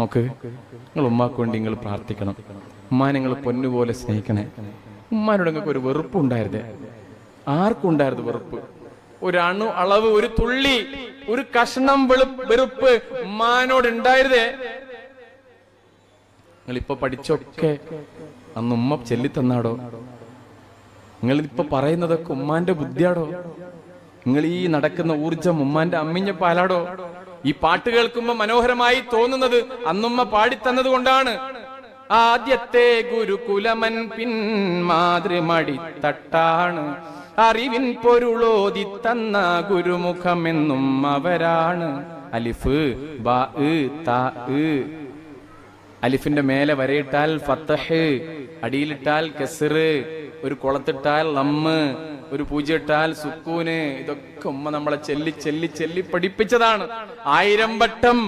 നോക്ക്. നിങ്ങൾ ഉമ്മാക്ക് വേണ്ടി നിങ്ങൾ പ്രാർത്ഥിക്കണം. ഉമ്മാനെ നിങ്ങൾ പൊന്നുപോലെ സ്നേഹിക്കണേ. ഉമ്മാനോട് നിങ്ങൾക്ക് ഒരു വെറുപ്പ് ഉണ്ടായിരുന്നേ. ആർക്കും ഉണ്ടായിരുന്നു വെറുപ്പ്. ഒരു അണു അളവ് ഒരു തുള്ളി ഒരു കഷ്ണം വെറുപ്പ് ഉമ്മാനോട് ഉണ്ടായിരുന്നേ. നിങ്ങൾ ഇപ്പൊ പഠിച്ചൊക്കെ അന്ന് ഉമ്മ ചെല്ലിത്തന്നാടോ? നിങ്ങൾ ഇപ്പൊ പറയുന്നതൊക്കെ ഉമ്മാന്റെ ബുദ്ധിയാടോ? നിങ്ങൾ ഈ നടക്കുന്ന ഊർജം ഉമ്മാന്റെ അമ്മിഞ്ഞ പാലാടോ ഈ പാട്ട് കേൾക്കുമ്പോ മനോഹരമായി തോന്നുന്നത് അന്നുമ്മ പാടിത്തന്നത് കൊണ്ടാണ് ആദ്യത്തെ ഗുരുകുലമൻ പിൻ മാതൃമടി തട്ടാണ്. അറിവിൻ പൊരുളോതി തന്ന ഗുരുമുഖമെന്നും അവരാണ്. അലിഫ് ബാ അലിഫിന്റെ മേലെ വരയിട്ടാൽ ഫത്തഹ് അടിയിലിട്ടാൽ കെസറ് ഒരു കുളത്തിട്ടാൽ ലമ്മ് ഒരു പൂജ ഇട്ടാൽ സുക്കൂന് ഇതൊക്കെ ഉമ്മ നമ്മളെ ചെല്ലി ചെല്ലി ചെല്ലി പഠിപ്പിച്ചതാണ്. ആയിരം വട്ടം.